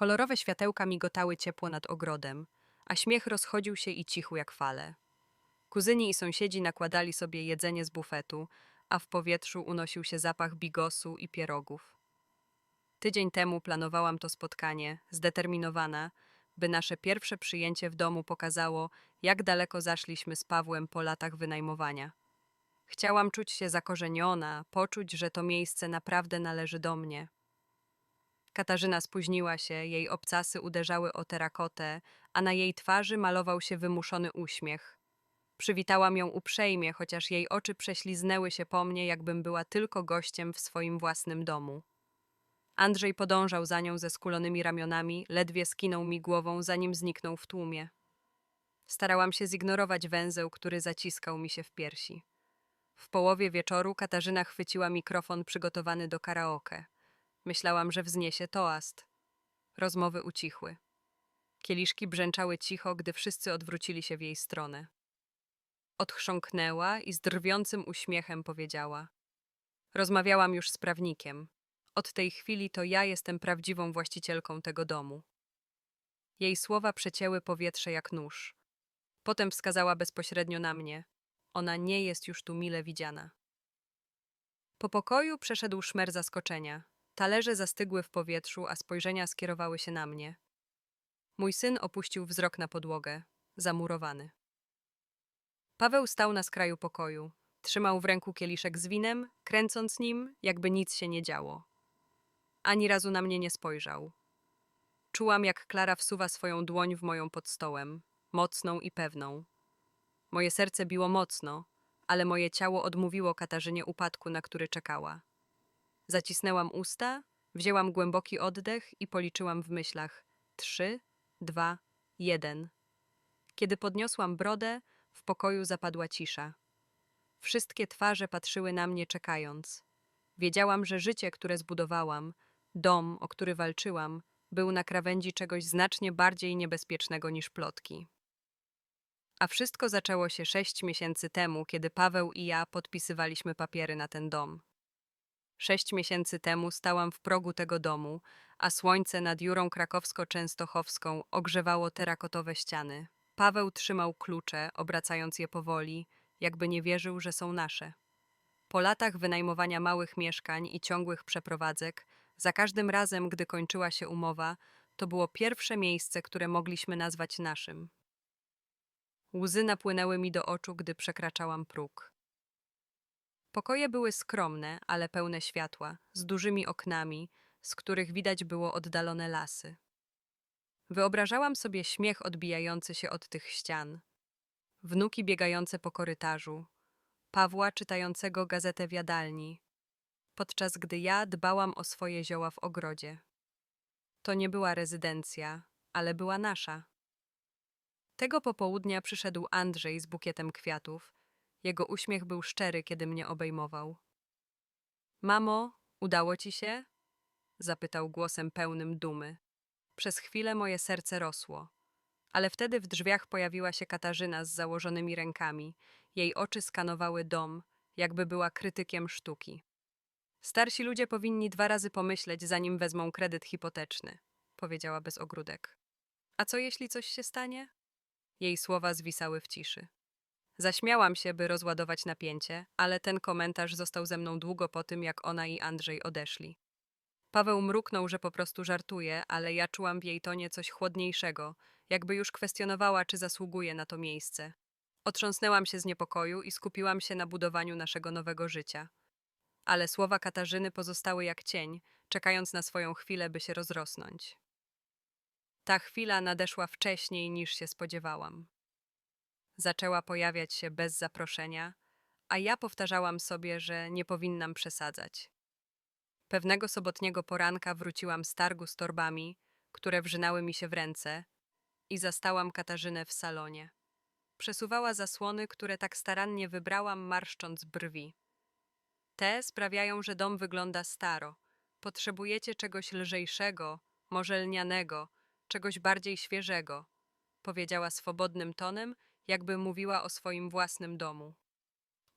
Kolorowe światełka migotały ciepło nad ogrodem, a śmiech rozchodził się i cichł jak fale. Kuzyni i sąsiedzi nakładali sobie jedzenie z bufetu, a w powietrzu unosił się zapach bigosu i pierogów. Tydzień temu planowałam to spotkanie, zdeterminowana, by nasze pierwsze przyjęcie w domu pokazało, jak daleko zaszliśmy z Pawłem po latach wynajmowania. Chciałam czuć się zakorzeniona, poczuć, że to miejsce naprawdę należy do mnie. Katarzyna spóźniła się, jej obcasy uderzały o terakotę, a na jej twarzy malował się wymuszony uśmiech. Przywitałam ją uprzejmie, chociaż jej oczy prześliznęły się po mnie, jakbym była tylko gościem w swoim własnym domu. Andrzej podążał za nią ze skulonymi ramionami, ledwie skinął mi głową, zanim zniknął w tłumie. Starałam się zignorować węzeł, który zaciskał mi się w piersi. W połowie wieczoru Katarzyna chwyciła mikrofon przygotowany do karaoke. Myślałam, że wzniesie toast. Rozmowy ucichły. Kieliszki brzęczały cicho, gdy wszyscy odwrócili się w jej stronę. Odchrząknęła i z drwiącym uśmiechem powiedziała: Rozmawiałam już z prawnikiem. Od tej chwili to ja jestem prawdziwą właścicielką tego domu. Jej słowa przecięły powietrze jak nóż. Potem wskazała bezpośrednio na mnie. Ona nie jest już tu mile widziana. Po pokoju przeszedł szmer zaskoczenia. Talerze zastygły w powietrzu, a spojrzenia skierowały się na mnie. Mój syn opuścił wzrok na podłogę, zamurowany. Paweł stał na skraju pokoju. Trzymał w ręku kieliszek z winem, kręcąc nim, jakby nic się nie działo. Ani razu na mnie nie spojrzał. Czułam, jak Klara wsuwa swoją dłoń w moją pod stołem, mocną i pewną. Moje serce biło mocno, ale moje ciało odmówiło Katarzynie upadku, na który czekała. Zacisnęłam usta, wzięłam głęboki oddech i policzyłam w myślach trzy, dwa, jeden. Kiedy podniosłam brodę, w pokoju zapadła cisza. Wszystkie twarze patrzyły na mnie czekając. Wiedziałam, że życie, które zbudowałam, dom, o który walczyłam, był na krawędzi czegoś znacznie bardziej niebezpiecznego niż plotki. A wszystko zaczęło się sześć miesięcy temu, kiedy Paweł i ja podpisywaliśmy papiery na ten dom. Sześć miesięcy temu stałam w progu tego domu, a słońce nad Jurą Krakowsko-Częstochowską ogrzewało terakotowe ściany. Paweł trzymał klucze, obracając je powoli, jakby nie wierzył, że są nasze. Po latach wynajmowania małych mieszkań i ciągłych przeprowadzek, za każdym razem, gdy kończyła się umowa, to było pierwsze miejsce, które mogliśmy nazwać naszym. Łzy napłynęły mi do oczu, gdy przekraczałam próg. Pokoje były skromne, ale pełne światła, z dużymi oknami, z których widać było oddalone lasy. Wyobrażałam sobie śmiech odbijający się od tych ścian, wnuki biegające po korytarzu, Pawła czytającego gazetę w jadalni, podczas gdy ja dbałam o swoje zioła w ogrodzie. To nie była rezydencja, ale była nasza. Tego popołudnia przyszedł Andrzej z bukietem kwiatów. Jego uśmiech był szczery, kiedy mnie obejmował. Mamo, udało ci się? zapytał głosem pełnym dumy. Przez chwilę moje serce rosło. Ale wtedy w drzwiach pojawiła się Katarzyna z założonymi rękami. Jej oczy skanowały dom, jakby była krytykiem sztuki. Starsi ludzie powinni dwa razy pomyśleć, zanim wezmą kredyt hipoteczny, powiedziała bez ogródek. A co jeśli coś się stanie? Jej słowa zwisały w ciszy. Zaśmiałam się, by rozładować napięcie, ale ten komentarz został ze mną długo po tym, jak ona i Andrzej odeszli. Paweł mruknął, że po prostu żartuje, ale ja czułam w jej tonie coś chłodniejszego, jakby już kwestionowała, czy zasługuje na to miejsce. Otrząsnęłam się z niepokoju i skupiłam się na budowaniu naszego nowego życia. Ale słowa Katarzyny pozostały jak cień, czekając na swoją chwilę, by się rozrosnąć. Ta chwila nadeszła wcześniej niż się spodziewałam. Zaczęła pojawiać się bez zaproszenia, a ja powtarzałam sobie, że nie powinnam przesadzać. Pewnego sobotniego poranka wróciłam z targu z torbami, które wrzynały mi się w ręce, i zastałam Katarzynę w salonie. Przesuwała zasłony, które tak starannie wybrałam, marszcząc brwi. Te sprawiają, że dom wygląda staro. Potrzebujecie czegoś lżejszego, może lnianego, czegoś bardziej świeżego, powiedziała swobodnym tonem, jakby mówiła o swoim własnym domu.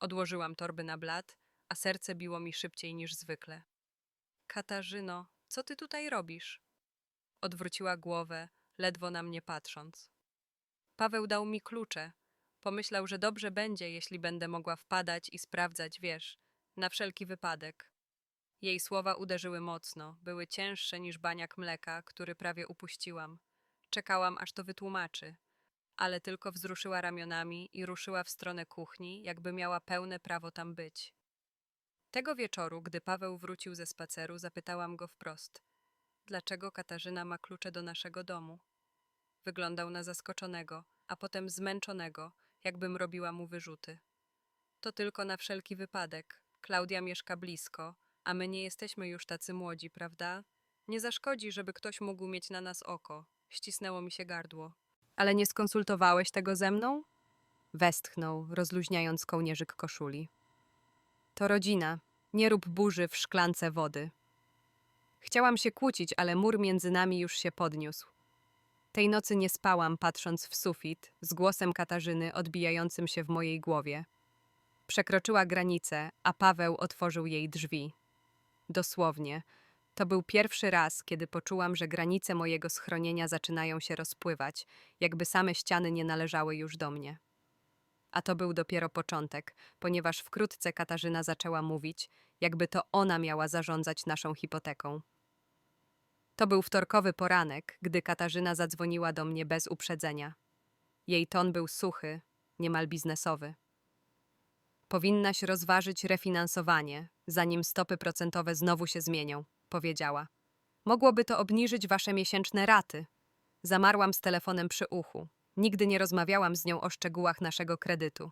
Odłożyłam torby na blat, a serce biło mi szybciej niż zwykle. Katarzyno, co ty tutaj robisz? odwróciła głowę, ledwo na mnie patrząc. Paweł dał mi klucze. Pomyślał, że dobrze będzie, jeśli będę mogła wpadać i sprawdzać, wiesz, na wszelki wypadek. Jej słowa uderzyły mocno, były cięższe niż baniak mleka, który prawie upuściłam. Czekałam, aż to wytłumaczy, ale tylko wzruszyła ramionami i ruszyła w stronę kuchni, jakby miała pełne prawo tam być. Tego wieczoru, gdy Paweł wrócił ze spaceru, zapytałam go wprost: Dlaczego Katarzyna ma klucze do naszego domu? Wyglądał na zaskoczonego, a potem zmęczonego, jakbym robiła mu wyrzuty. To tylko na wszelki wypadek. Klaudia mieszka blisko, a my nie jesteśmy już tacy młodzi, prawda? Nie zaszkodzi, żeby ktoś mógł mieć na nas oko. Ścisnęło mi się gardło. Ale nie skonsultowałeś tego ze mną? Westchnął, rozluźniając kołnierzyk koszuli. To rodzina. Nie rób burzy w szklance wody. Chciałam się kłócić, ale mur między nami już się podniósł. Tej nocy nie spałam, patrząc w sufit, z głosem Katarzyny odbijającym się w mojej głowie. Przekroczyła granicę, a Paweł otworzył jej drzwi. Dosłownie. To był pierwszy raz, kiedy poczułam, że granice mojego schronienia zaczynają się rozpływać, jakby same ściany nie należały już do mnie. A to był dopiero początek, ponieważ wkrótce Katarzyna zaczęła mówić, jakby to ona miała zarządzać naszą hipoteką. To był wtorkowy poranek, gdy Katarzyna zadzwoniła do mnie bez uprzedzenia. Jej ton był suchy, niemal biznesowy. Powinnaś rozważyć refinansowanie, zanim stopy procentowe znowu się zmienią, powiedziała. Mogłoby to obniżyć wasze miesięczne raty. Zamarłam z telefonem przy uchu. Nigdy nie rozmawiałam z nią o szczegółach naszego kredytu.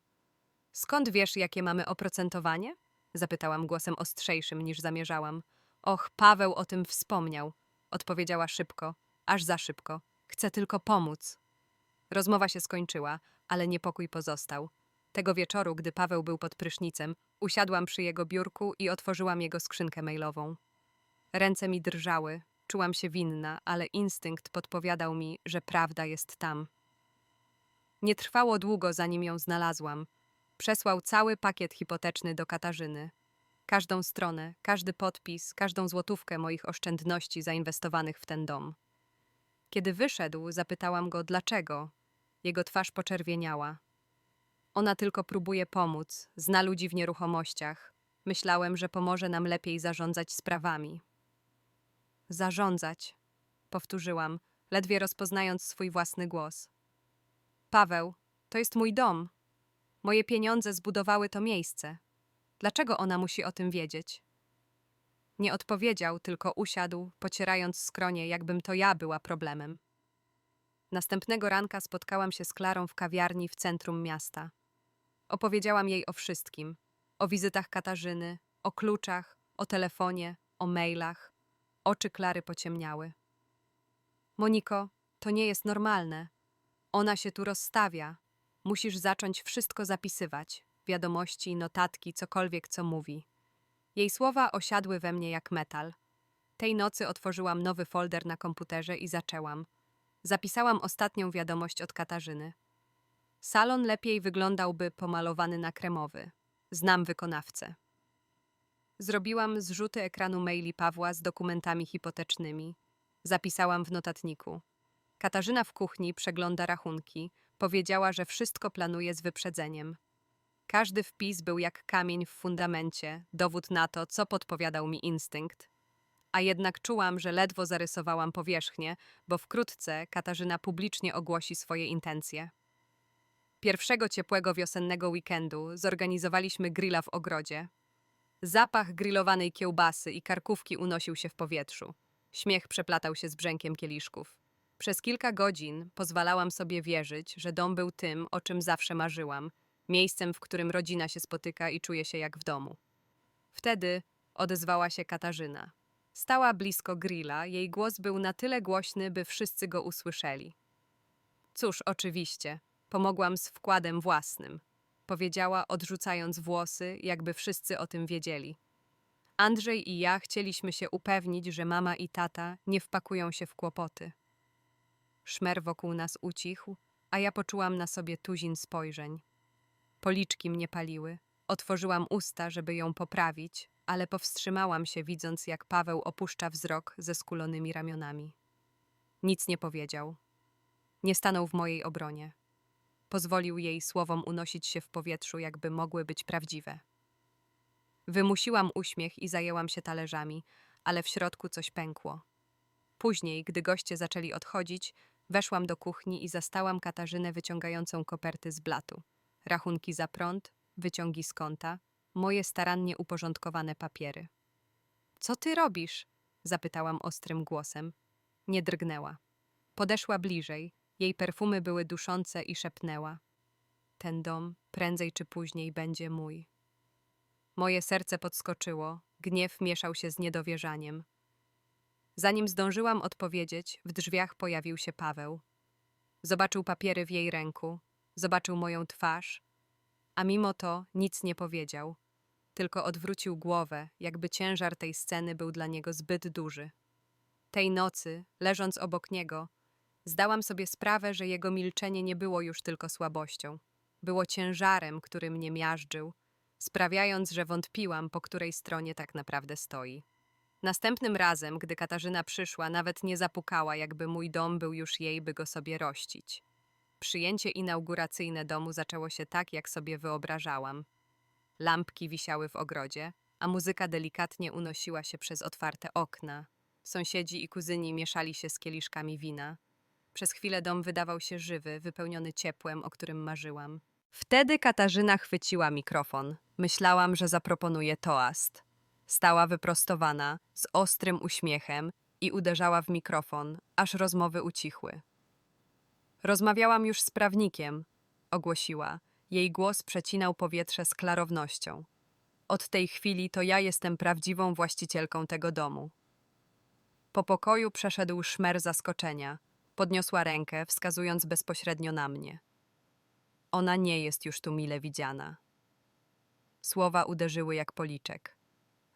Skąd wiesz, jakie mamy oprocentowanie? Zapytałam głosem ostrzejszym niż zamierzałam. Och, Paweł o tym wspomniał, odpowiedziała szybko, aż za szybko. Chcę tylko pomóc. Rozmowa się skończyła, ale niepokój pozostał. Tego wieczoru, gdy Paweł był pod prysznicem, usiadłam przy jego biurku i otworzyłam jego skrzynkę mailową. Ręce mi drżały, czułam się winna, ale instynkt podpowiadał mi, że prawda jest tam. Nie trwało długo, zanim ją znalazłam. Przesłał cały pakiet hipoteczny do Katarzyny. Każdą stronę, każdy podpis, każdą złotówkę moich oszczędności zainwestowanych w ten dom. Kiedy wyszedł, zapytałam go dlaczego. Jego twarz poczerwieniała. Ona tylko próbuje pomóc, zna ludzi w nieruchomościach. Myślałem, że pomoże nam lepiej zarządzać sprawami. Zarządzać, powtórzyłam, ledwie rozpoznając swój własny głos. Paweł, to jest mój dom. Moje pieniądze zbudowały to miejsce. Dlaczego ona musi o tym wiedzieć? Nie odpowiedział, tylko usiadł, pocierając skronie, jakbym to ja była problemem. Następnego ranka spotkałam się z Klarą w kawiarni w centrum miasta. Opowiedziałam jej o wszystkim: o wizytach Katarzyny, o kluczach, o telefonie, o mailach. Oczy Klary pociemniały. Moniko, to nie jest normalne. Ona się tu rozstawia. Musisz zacząć wszystko zapisywać wiadomości, notatki, cokolwiek, co mówi. Jej słowa osiadły we mnie jak metal. Tej nocy otworzyłam nowy folder na komputerze i zaczęłam. Zapisałam ostatnią wiadomość od Katarzyny. Salon lepiej wyglądałby pomalowany na kremowy. Znam wykonawcę. Zrobiłam zrzuty ekranu maili Pawła z dokumentami hipotecznymi. Zapisałam w notatniku. Katarzyna w kuchni przegląda rachunki. Powiedziała, że wszystko planuje z wyprzedzeniem. Każdy wpis był jak kamień w fundamencie, dowód na to, co podpowiadał mi instynkt. A jednak czułam, że ledwo zarysowałam powierzchnię, bo wkrótce Katarzyna publicznie ogłosi swoje intencje. Pierwszego ciepłego wiosennego weekendu zorganizowaliśmy grilla w ogrodzie. Zapach grillowanej kiełbasy i karkówki unosił się w powietrzu. Śmiech przeplatał się z brzękiem kieliszków. Przez kilka godzin pozwalałam sobie wierzyć, że dom był tym, o czym zawsze marzyłam, miejscem, w którym rodzina się spotyka i czuje się jak w domu. Wtedy odezwała się Katarzyna. Stała blisko grilla, jej głos był na tyle głośny, by wszyscy go usłyszeli. Cóż, oczywiście, pomogłam z wkładem własnym, powiedziała, odrzucając włosy, jakby wszyscy o tym wiedzieli. Andrzej i ja chcieliśmy się upewnić, że mama i tata nie wpakują się w kłopoty. Szmer wokół nas ucichł, a ja poczułam na sobie tuzin spojrzeń. Policzki mnie paliły. Otworzyłam usta, żeby ją poprawić, ale powstrzymałam się, widząc, jak Paweł opuszcza wzrok ze skulonymi ramionami. Nic nie powiedział. Nie stanął w mojej obronie. Pozwolił jej słowom unosić się w powietrzu, jakby mogły być prawdziwe. Wymusiłam uśmiech i zajęłam się talerzami, ale w środku coś pękło. Później, gdy goście zaczęli odchodzić, weszłam do kuchni i zastałam Katarzynę wyciągającą koperty z blatu. Rachunki za prąd, wyciągi z konta, moje starannie uporządkowane papiery. Co ty robisz? zapytałam ostrym głosem. Nie drgnęła. Podeszła bliżej, jej perfumy były duszące i szepnęła. Ten dom prędzej czy później będzie mój. Moje serce podskoczyło, gniew mieszał się z niedowierzaniem. Zanim zdążyłam odpowiedzieć, w drzwiach pojawił się Paweł. Zobaczył papiery w jej ręku, zobaczył moją twarz, a mimo to nic nie powiedział, tylko odwrócił głowę, jakby ciężar tej sceny był dla niego zbyt duży. Tej nocy, leżąc obok niego, zdałam sobie sprawę, że jego milczenie nie było już tylko słabością. Było ciężarem, który mnie miażdżył, sprawiając, że wątpiłam, po której stronie tak naprawdę stoi. Następnym razem, gdy Katarzyna przyszła, nawet nie zapukała, jakby mój dom był już jej, by go sobie rościć. Przyjęcie inauguracyjne domu zaczęło się tak, jak sobie wyobrażałam. Lampki wisiały w ogrodzie, a muzyka delikatnie unosiła się przez otwarte okna. Sąsiedzi i kuzyni mieszali się z kieliszkami wina. Przez chwilę dom wydawał się żywy, wypełniony ciepłem, o którym marzyłam. Wtedy Katarzyna chwyciła mikrofon. Myślałam, że zaproponuje toast. Stała wyprostowana, z ostrym uśmiechem i uderzała w mikrofon, aż rozmowy ucichły. Rozmawiałam już z prawnikiem, ogłosiła. Jej głos przecinał powietrze z klarownością. Od tej chwili to ja jestem prawdziwą właścicielką tego domu. Po pokoju przeszedł szmer zaskoczenia. Podniosła rękę, wskazując bezpośrednio na mnie. Ona nie jest już tu mile widziana. Słowa uderzyły jak policzek.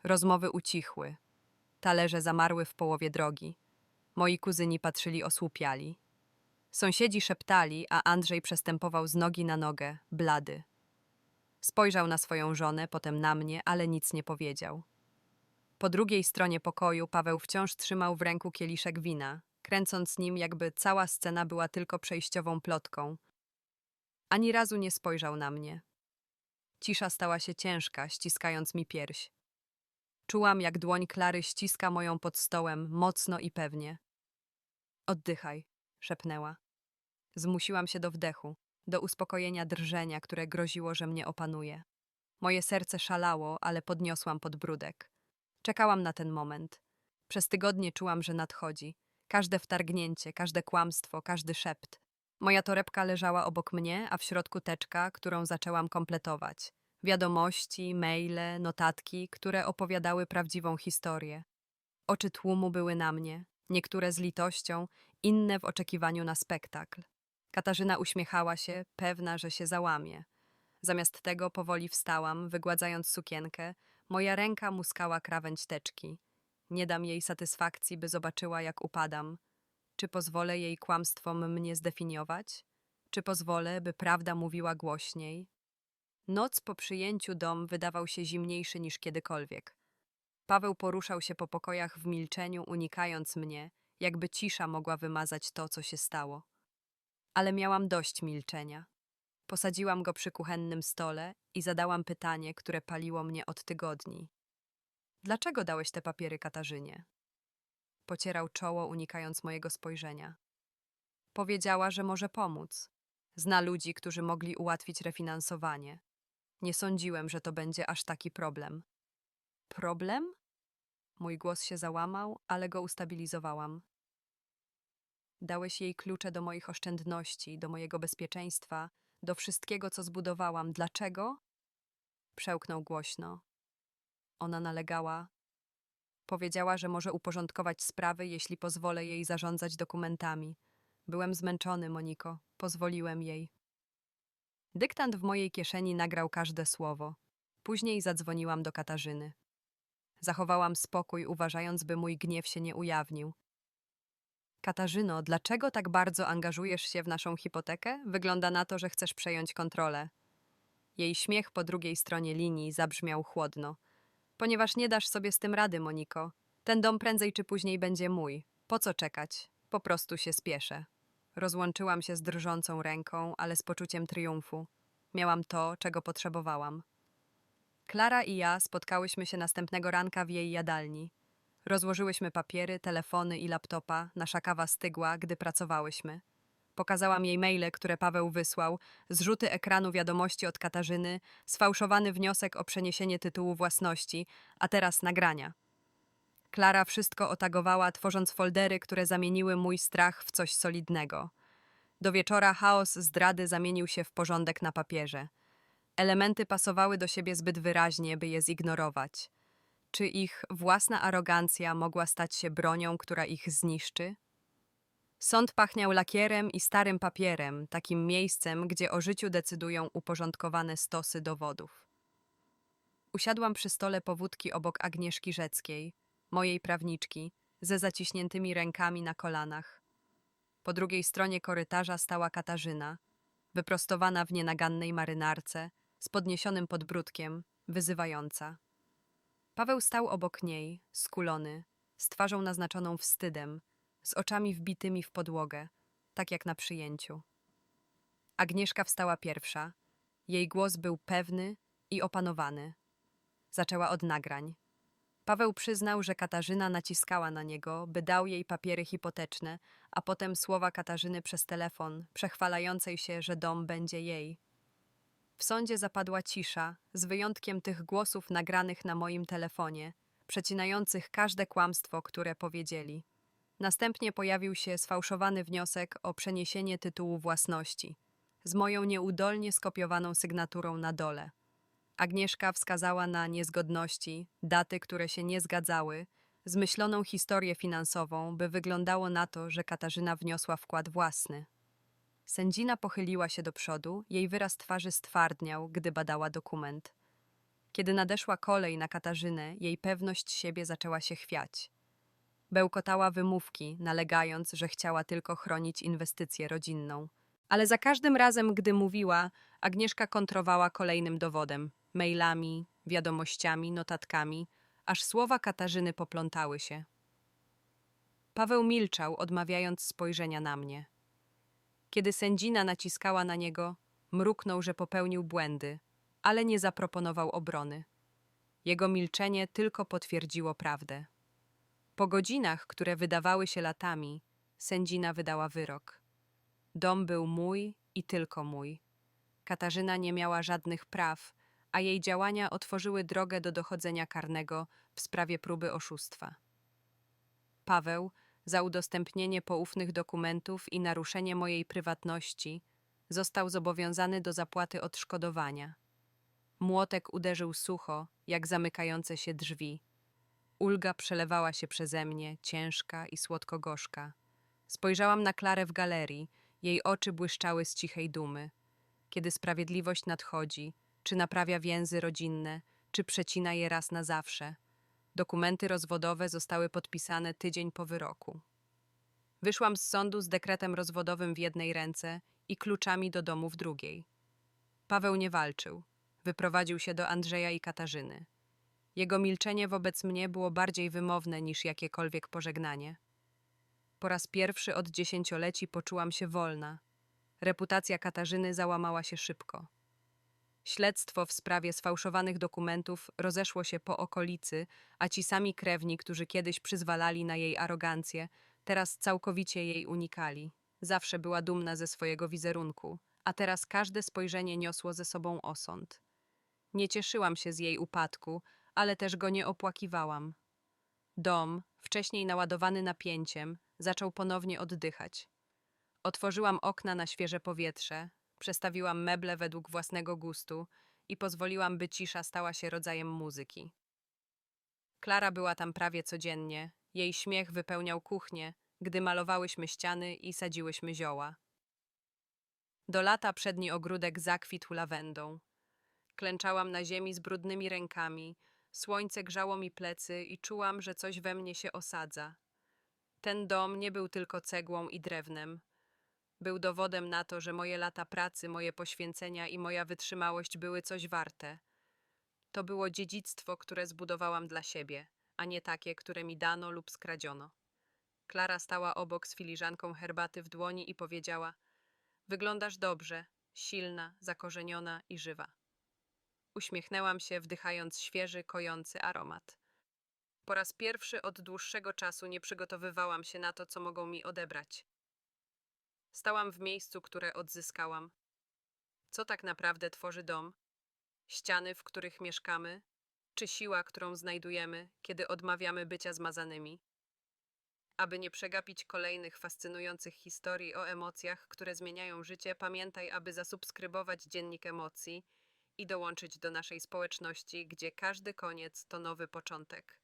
Rozmowy ucichły. Talerze zamarły w połowie drogi. Moi kuzyni patrzyli osłupiali. Sąsiedzi szeptali, a Andrzej przestępował z nogi na nogę, blady. Spojrzał na swoją żonę, potem na mnie, ale nic nie powiedział. Po drugiej stronie pokoju Paweł wciąż trzymał w ręku kieliszek wina, kręcąc nim, jakby cała scena była tylko przejściową plotką. Ani razu nie spojrzał na mnie. Cisza stała się ciężka, ściskając mi pierś. Czułam, jak dłoń Klary ściska moją pod stołem, mocno i pewnie. Oddychaj, szepnęła. Zmusiłam się do wdechu, do uspokojenia drżenia, które groziło, że mnie opanuje. Moje serce szalało, ale podniosłam podbródek. Czekałam na ten moment. Przez tygodnie czułam, że nadchodzi. Każde wtargnięcie, każde kłamstwo, każdy szept. Moja torebka leżała obok mnie, a w środku teczka, którą zaczęłam kompletować. Wiadomości, maile, notatki, które opowiadały prawdziwą historię. Oczy tłumu były na mnie, niektóre z litością, inne w oczekiwaniu na spektakl. Katarzyna uśmiechała się, pewna, że się załamie. Zamiast tego powoli wstałam, wygładzając sukienkę, moja ręka muskała krawędź teczki. Nie dam jej satysfakcji, by zobaczyła, jak upadam. Czy pozwolę jej kłamstwom mnie zdefiniować? Czy pozwolę, by prawda mówiła głośniej? Noc po przyjęciu dom wydawał się zimniejszy niż kiedykolwiek. Paweł poruszał się po pokojach w milczeniu, unikając mnie, jakby cisza mogła wymazać to, co się stało. Ale miałam dość milczenia. Posadziłam go przy kuchennym stole i zadałam pytanie, które paliło mnie od tygodni. Dlaczego dałeś te papiery Katarzynie? Pocierał czoło, unikając mojego spojrzenia. Powiedziała, że może pomóc. Zna ludzi, którzy mogli ułatwić refinansowanie. Nie sądziłem, że to będzie aż taki problem. Problem? Mój głos się załamał, ale go ustabilizowałam. Dałeś jej klucze do moich oszczędności, do mojego bezpieczeństwa, do wszystkiego, co zbudowałam. Dlaczego? Przełknął głośno. Ona nalegała. Powiedziała, że może uporządkować sprawy, jeśli pozwolę jej zarządzać dokumentami. Byłem zmęczony, Moniko. Pozwoliłem jej. Dyktant w mojej kieszeni nagrał każde słowo. Później zadzwoniłam do Katarzyny. Zachowałam spokój, uważając, by mój gniew się nie ujawnił. Katarzyno, dlaczego tak bardzo angażujesz się w naszą hipotekę? Wygląda na to, że chcesz przejąć kontrolę. Jej śmiech po drugiej stronie linii zabrzmiał chłodno. Ponieważ nie dasz sobie z tym rady, Moniko. Ten dom prędzej czy później będzie mój. Po co czekać? Po prostu się spieszę. Rozłączyłam się z drżącą ręką, ale z poczuciem triumfu. Miałam to, czego potrzebowałam. Klara i ja spotkałyśmy się następnego ranka w jej jadalni. Rozłożyłyśmy papiery, telefony i laptopa, nasza kawa stygła, gdy pracowałyśmy. Pokazałam jej maile, które Paweł wysłał, zrzuty ekranu wiadomości od Katarzyny, sfałszowany wniosek o przeniesienie tytułu własności, a teraz nagrania. Klara wszystko otagowała, tworząc foldery, które zamieniły mój strach w coś solidnego. Do wieczora chaos zdrady zamienił się w porządek na papierze. Elementy pasowały do siebie zbyt wyraźnie, by je zignorować. Czy ich własna arogancja mogła stać się bronią, która ich zniszczy? Sąd pachniał lakierem i starym papierem, takim miejscem, gdzie o życiu decydują uporządkowane stosy dowodów. Usiadłam przy stole powódki obok Agnieszki Rzeckiej, mojej prawniczki, ze zaciśniętymi rękami na kolanach. Po drugiej stronie korytarza stała Katarzyna, wyprostowana w nienagannej marynarce, z podniesionym podbródkiem, wyzywająca. Paweł stał obok niej, skulony, z twarzą naznaczoną wstydem, z oczami wbitymi w podłogę, tak jak na przyjęciu. Agnieszka wstała pierwsza. Jej głos był pewny i opanowany. Zaczęła od nagrań. Paweł przyznał, że Katarzyna naciskała na niego, by dał jej papiery hipoteczne, a potem słowa Katarzyny przez telefon, przechwalającej się, że dom będzie jej. W sądzie zapadła cisza, z wyjątkiem tych głosów nagranych na moim telefonie, przecinających każde kłamstwo, które powiedzieli. Następnie pojawił się sfałszowany wniosek o przeniesienie tytułu własności, z moją nieudolnie skopiowaną sygnaturą na dole. Agnieszka wskazała na niezgodności, daty, które się nie zgadzały, zmyśloną historię finansową, by wyglądało na to, że Katarzyna wniosła wkład własny. Sędzina pochyliła się do przodu, jej wyraz twarzy stwardniał, gdy badała dokument. Kiedy nadeszła kolej na Katarzynę, jej pewność siebie zaczęła się chwiać. Bełkotała wymówki, nalegając, że chciała tylko chronić inwestycję rodzinną. Ale za każdym razem, gdy mówiła, Agnieszka kontrowała kolejnym dowodem mailami, wiadomościami, notatkami, aż słowa Katarzyny poplątały się. Paweł milczał, odmawiając spojrzenia na mnie. Kiedy sędzina naciskała na niego, mruknął, że popełnił błędy, ale nie zaproponował obrony. Jego milczenie tylko potwierdziło prawdę. Po godzinach, które wydawały się latami, sędzina wydała wyrok. Dom był mój i tylko mój. Katarzyna nie miała żadnych praw, a jej działania otworzyły drogę do dochodzenia karnego w sprawie próby oszustwa. Paweł, za udostępnienie poufnych dokumentów i naruszenie mojej prywatności, został zobowiązany do zapłaty odszkodowania. Młotek uderzył sucho, jak zamykające się drzwi. Ulga przelewała się przeze mnie, ciężka i słodko-gorzka. Spojrzałam na Klarę w galerii, jej oczy błyszczały z cichej dumy. Kiedy sprawiedliwość nadchodzi, czy naprawia więzy rodzinne, czy przecina je raz na zawsze. Dokumenty rozwodowe zostały podpisane tydzień po wyroku. Wyszłam z sądu z dekretem rozwodowym w jednej ręce i kluczami do domu w drugiej. Paweł nie walczył. Wyprowadził się do Andrzeja i Katarzyny. Jego milczenie wobec mnie było bardziej wymowne niż jakiekolwiek pożegnanie. Po raz pierwszy od dziesięcioleci poczułam się wolna. Reputacja Katarzyny załamała się szybko. Śledztwo w sprawie sfałszowanych dokumentów rozeszło się po okolicy, a ci sami krewni, którzy kiedyś przyzwalali na jej arogancję, teraz całkowicie jej unikali. Zawsze była dumna ze swojego wizerunku, a teraz każde spojrzenie niosło ze sobą osąd. Nie cieszyłam się z jej upadku, ale też go nie opłakiwałam. Dom, wcześniej naładowany napięciem, zaczął ponownie oddychać. Otworzyłam okna na świeże powietrze, Przestawiłam meble według własnego gustu i pozwoliłam, by cisza stała się rodzajem muzyki. Klara była tam prawie codziennie, jej śmiech wypełniał kuchnię, gdy malowałyśmy ściany i sadziłyśmy zioła. Do lata przedni ogródek zakwitł lawendą. Klęczałam na ziemi z brudnymi rękami, słońce grzało mi plecy i czułam, że coś we mnie się osadza. Ten dom nie był tylko cegłą i drewnem. Był dowodem na to, że moje lata pracy, moje poświęcenia i moja wytrzymałość były coś warte. To było dziedzictwo, które zbudowałam dla siebie, a nie takie, które mi dano lub skradziono. Klara stała obok z filiżanką herbaty w dłoni i powiedziała: Wyglądasz dobrze, silna, zakorzeniona i żywa. Uśmiechnęłam się, wdychając świeży, kojący aromat. Po raz pierwszy od dłuższego czasu nie przygotowywałam się na to, co mogą mi odebrać. Stałam w miejscu, które odzyskałam. Co tak naprawdę tworzy dom? Ściany, w których mieszkamy? Czy siła, którą znajdujemy, kiedy odmawiamy bycia zmazanymi? Aby nie przegapić kolejnych fascynujących historii o emocjach, które zmieniają życie, pamiętaj, aby zasubskrybować dziennik emocji i dołączyć do naszej społeczności, gdzie każdy koniec to nowy początek.